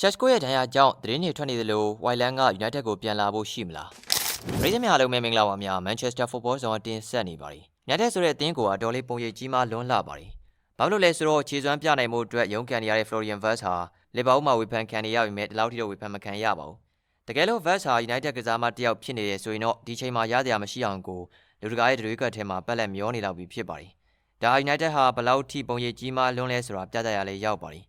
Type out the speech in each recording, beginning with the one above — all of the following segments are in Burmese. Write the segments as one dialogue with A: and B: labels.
A: ရှက်စကိုရဲ့ဒဏ်ရာကြောင့်သတင်းတွေထွက်နေသလိုဝိုင်လန်က United ကိုပြန်လာဖို့ရှိမလားပရိသတ်များအားလုံးပဲမင်္ဂလာပါများ Manchester Football Zone အတင်ဆက်နေပါတယ် United ဆိုတဲ့အသင်းကိုအတော်လေးပုံရိပ်ကြီးမှလွန်းလာပါတယ်ဘာလို့လဲဆိုတော့ခြေစွမ်းပြနိုင်မှုအတွက်ရုန်းကန်နေရတဲ့ Florian Wirtz ဟာလီဗာပူးမှာဝေဖန်ခံနေရပေမဲ့ဒီလောက်ထိတော့ဝေဖန်မခံရပါဘူးတကယ်လို့ Wirtz ဟာ United ကစားမတစ်ယောက်ဖြစ်နေတယ်ဆိုရင်တော့ဒီချိန်မှာရစရာမရှိအောင်ကိုလူတကာရဲ့တွေးကတ်ထဲမှာပက်လက်မျောနေလောက်ပြီဖြစ်ပါတယ်ဒါ United ဟာဘလောက်ထိပုံရိပ်ကြီးမှလွန်းလဲဆိုတာပြသရလဲရောက်ပါတယ်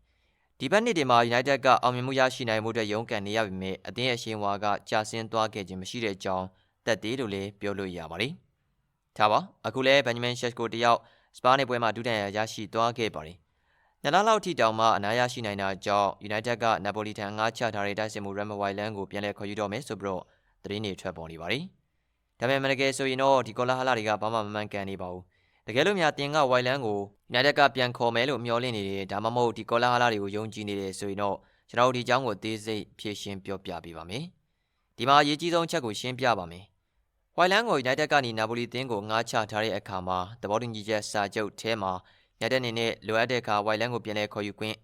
A: ဒီဘက်နှစ်တွေမှာ United ကအောင်မြင်မှုရရှိနိုင်မှုအတွက်ရုန်းကန်နေရပေမဲ့အသင်းရဲ့အရှင်ဝါကကြာဆင်းသွားခဲ့ခြင်းမရှိတဲ့အကြောင်းတက်သေးလို့လည်းပြောလို့ရပါတယ်။ဒါပါအခုလဲ Benjamin Sheshko တယောက်စပါးနေပွဲမှာဒုတိယရရှိသွားခဲ့ပါတယ်။နှစ်လလောက်ထိတောင်မှအနားရရှိနိုင်တာကြောင့် United က Napoli ထံငှားချထားတဲ့တိုက်စစ်မှု Remo Wailand ကိုပြန်လည်ခေါ်ယူတော့မယ်ဆိုပြီးတော့သတင်းတွေထွက်ပေါ်နေပါတယ်။ဒါပေမဲ့မတကယ်ဆိုရင်တော့ဒီကောလာဟလတွေကဘာမှမမှန်ကန်နေပါဘူး။ တကယ်လို့များတင်က Wailand ကို United ကပြန်ခေါ်မယ်လို့မျှော်လင့်နေတယ်ဒါမှမဟုတ်ဒီကောလာဟလတွေကိုယုံကြည်နေတယ်ဆိုရင်တော့ကျွန်တော်တို့ဒီအကြောင်းကိုအသေးစိတ်ဖြည့်ရှင်းပြောပြပေးပါမယ်။ဒီမှာအရေးကြီးဆုံးအချက်ကိုရှင်းပြပါမယ်။ Wailand ကို United ကနေနာပိုလီတင်းကိုငှားချထားတဲ့အခါမှာသဘောတူညီချက်စာချုပ်ထဲမှာ United အနေနဲ့လိုအပ်တဲ့အခါ Wailand ကိုပြန်လည်ခေါ်ယူခွင့်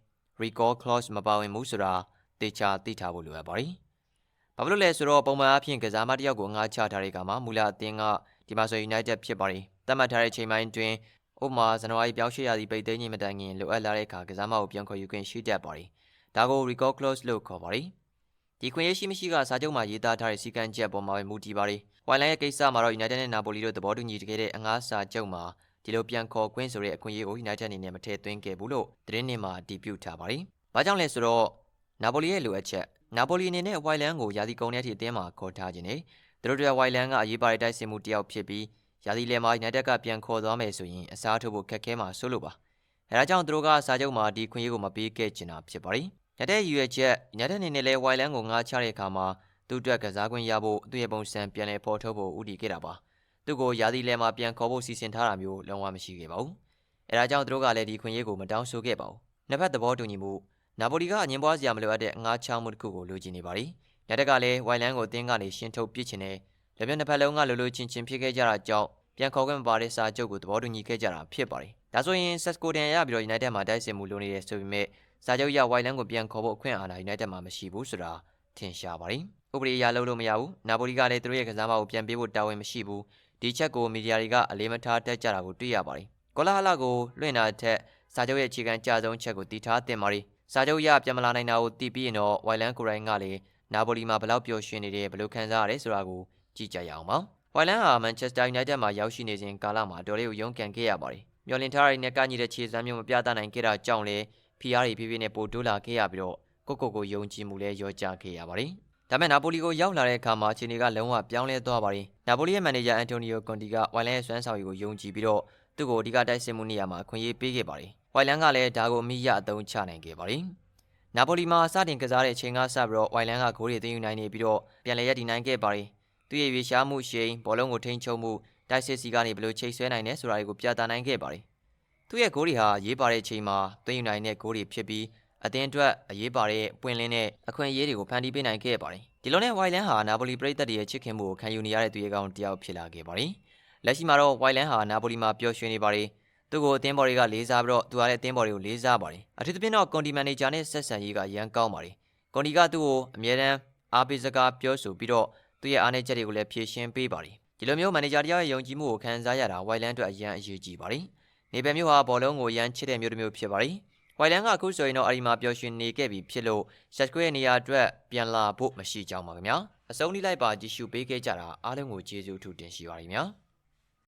A: recall clause မပါဝင်ဘူးဆိုတာတေချာသိထားဖို့လိုအပ်ပါတယ်။ဘာဖြစ်လို့လဲဆိုတော့ပုံမှန်အားဖြင့်ကစားမတစ်ယောက်ကိုငှားချထားတဲ့အခါမှာမူလအသင်းကဒီမှာဆို United ဖြစ်ပါတယ်။ သတ်မှတ်ထားတဲ့ချိန်ပိုင်းတွင်ဥပမာဇန်နဝါရီပြောင်းရွှေ့ရသည့်ပိတ်သိမ်းခြင်းမတိုင်ခင်လိုအပ်လာတဲ့အခါကစားမကိုပြန်ခေါ်ယူခွင့်ရှိတတ်ပါတယ်။ဒါကို recall clause လို့ခေါ်ပါတယ်။ဒီခွင့်ရရှိမရှိကစာချုပ်မှာရေးသားထားတဲ့စီကံချက်ပေါ်မှာပဲမူတည်ပါတယ်။ဝိုင်လန်ရဲ့ကိစ္စမှာတော့ United နဲ့ Napoli တို့သဘောတူညီခဲ့တဲ့အငှားစာချုပ်မှာဒီလိုပြန်ခေါ်ခွင့်ဆိုတဲ့အခွင့်အရေးကို United အနေနဲ့မထည့်သွင်းခဲ့ဘူးလို့သတင်းတွေမှာအတည်ပြုထားပါတယ်။ဘာကြောင့်လဲဆိုတော့ Napoli ရဲ့လိုအပ်ချက် Napoli အနေနဲ့ဝိုင်လန်ကိုယာစီကုန်းထဲထိအသင်းမှာခေါ်ထားခြင်းနဲ့သူတို့တို့ဝိုင်လန်ကအရေးပါတဲ့တိုက်စစ်မှုတစ်ယောက်ဖြစ်ပြီး ရာသီလယ်မှာ United ကပြန်ခေါ်သွားမယ်ဆိုရင်အစားထိုးဖို့ခက်ခဲမှာဆိုလို့ပါအဲဒါကြောင့်သူတို့ကစာချုပ်မှာဒီခွင့်ရေးကိုမပေးခဲ့ချင်တာဖြစ်ပါတယ်ညတဲ့ရွေချက် United အနေနဲ့လဲဝိုင်လန်ကိုငှားချတဲ့အခါမှာသူ့အတွက်ကစားခွင့်ရဖို့သူ့ရဲ့ပုံစံပြန်လည်ဖော်ထုတ်ဖို့ဦးတည်ခဲ့တာပါသူ့ကိုရာသီလယ်မှာပြန်ခေါ်ဖို့စီစဉ်ထားတာမျိုးလုံးဝမရှိခဲ့ပါဘူးအဲဒါကြောင့်သူတို့ကလည်းဒီခွင့်ရေးကိုမတောင်းဆိုခဲ့ပါဘူးနှစ်ဖက်သဘောတူညီမှုနာပိုလီကအငင်းပွားစရာမလိုအပ်တဲ့အငှားချမှုတစ်ခုကိုလိုချင်နေပါသည်ညတက်ကလည်းဝိုင်လန်ကိုအသင်းကနေရှင်းထုတ်ပစ်ချင်တယ် လက်ပြနှစ်ဖက်လုံးကလိုလိုချင်းချင်းဖြစ်ခဲ့ကြတာကြောင့်ပြန်ခေါ်ခွင့်မပါတဲ့စာချုပ်ကိုသဘောတူညီခဲ့ကြတာဖြစ်ပါတယ်။ဒါဆိုရင် Sesco တန်ရပြီးတော့ United မှာတိုက်စစ်မှုလုပ်နေတယ်ဆိုပေမဲ့စာချုပ်ရ White Land ကိုပြန်ခေါ်ဖို့အခွင့်အာဏာ United မှာမရှိဘူးဆိုတာထင်ရှားပါတယ်။ဥပဒေအရလုပ်လို့မရဘူး။နာပိုလီကလည်းသူတို့ရဲ့ကစားမကိုပြန်ပေးဖို့တာဝန်မရှိဘူး။ဒီချက်ကိုမီဒီယာတွေကအလေးမထားတက်ကြတာကိုတွေ့ရပါတယ်။ကောလာဟလကိုလွှင့်တာထက်စာချုပ်ရဲ့အခြေခံကြဆုံးချက်ကိုတည်ထားတင်ပါတယ်။စာချုပ်ရပြန်မလာနိုင်တာကိုသိပြီးရင်တော့ White Land ကိုရိုင်းကလည်းနာပိုလီမှာဘယ်လောက်ပျော်ရွှင်နေတယ်ဘယ်လိုခံစားရတယ်ဆိုတာကို ကြည့်ကြရအောင်ပါ။ဝိုင်လန်ဟာမန်ချက်စတာယူနိုက်တက်မှာရောက်ရှိနေစဉ်ကာလမှာတော်လေးကိုရုန်းကန်ခဲ့ရပါတယ်။မျော်လင့်ထားတဲ့နဲ့ကညီတဲ့ခြေစွမ်းမျိုးမပြသနိုင်ခဲ့တာကြောင့်လည်း PR တွေဖြည်းဖြည်းနဲ့ပိုတိုးလာခဲ့ရပြီးတော့ကိုကိုကိုယုံကြည်မှုလည်းရောကျခဲ့ရပါတယ်။ဒါပေမဲ့နာပိုလီကိုရောက်လာတဲ့အခါမှာခြေနေကလုံးဝပြောင်းလဲသွားပါတယ်။နာပိုလီရဲ့မန်နေဂျာအန်တိုနီယိုကွန်တီကဝိုင်လန်ရဲ့စွမ်းဆောင်ရည်ကိုယုံကြည်ပြီးတော့သူ့ကိုအဓိကတိုက်စစ်မှုနေရာမှာအခွင့်အရေးပေးခဲ့ပါတယ်။ဝိုင်လန်ကလည်းဒါကိုအမိရအသုံးချနိုင်ခဲ့ပါတယ်။နာပိုလီမှာစတင်ကစားတဲ့အချိန်ကစပြီးတော့ဝိုင်လန်ကဂိုးတွေသိမ်းယူနိုင်နေပြီးတော့ပြန်လည်ရည်တည်နိုင်ခဲ့ပါတယ် သူ့ရဲ့ရွေရှားမှုရှိန်ဘောလုံးကိုထိန်းချုပ်မှုတိုက်စစ်စီကနေဘယ်လိုချိတ်ဆွဲနိုင်လဲဆိုတာတွေကိုပြသနိုင်ခဲ့ပါတယ်။သူ့ရဲ့ဂိုးတွေဟာရေးပါတဲ့အချိန်မှာသွင်းယူနိုင်တဲ့ဂိုးတွေဖြစ်ပြီးအသင်းအတွက်အရေးပါတဲ့ပွင့်လင်းတဲ့အခွင့်အရေးတွေကိုဖန်တီးပေးနိုင်ခဲ့ပါတယ်။ဒီလိုနဲ့ဝိုင်လန်ဟာနာပိုလီပရိသတ်တွေရဲ့ချစ်ခင်မှုကိုခံယူနေရတဲ့သူရဲကောင်းတစ်ယောက်ဖြစ်လာခဲ့ပါတယ်။လက်ရှိမှာတော့ဝိုင်လန်ဟာနာပိုလီမှာပျော်ရွှင်နေပါတယ်။သူ့ကိုအသင်းဘော်တွေကလေးစားပြီးတော့သူကလည်းအသင်းဘော်တွေကိုလေးစားပါတယ်။အထူးသဖြင့်တော့ကွန်တီမန်နေဂျာနဲ့ဆက်ဆံရေးကရန်ကောင်းပါတယ်။ကွန်တီကသူ့ကိုအမြဲတမ်းအားပေးစကားပြောဆိုပြီးတော့ သူ့ရဲ့အားနည်းချက်တွေကိုလည်းဖြေရှင်းပေးပါတယ်ဒီလိုမျိုးမန်နေဂျာတယောက်ရဲ့ယုံကြည်မှုကိုခံစားရတာဝိုင်လန်အတွက်အရန်အရေးကြီးပါတယ်နေပယ်မျိုးဟာဘောလုံးကိုရန်ချစ်တဲ့မျိုးတစ်မျိုးဖြစ်ပါတယ်ဝိုင်လန်ကအခုဆိုရင်တော့အရီမာပျော်ရွှင်နေခဲ့ပြီဖြစ်လို့ဆက်ကွဲရဲ့နေရာအတွက်ပြန်လာဖို့မရှိကြောင်းပါခင်ဗျာအဆုံးထိလိုက်ပါကြည့်ရှုပေးခဲ့ကြတာအားလုံးကိုကျေးဇူးထူတင်ရှိပါရခင်ဗျာ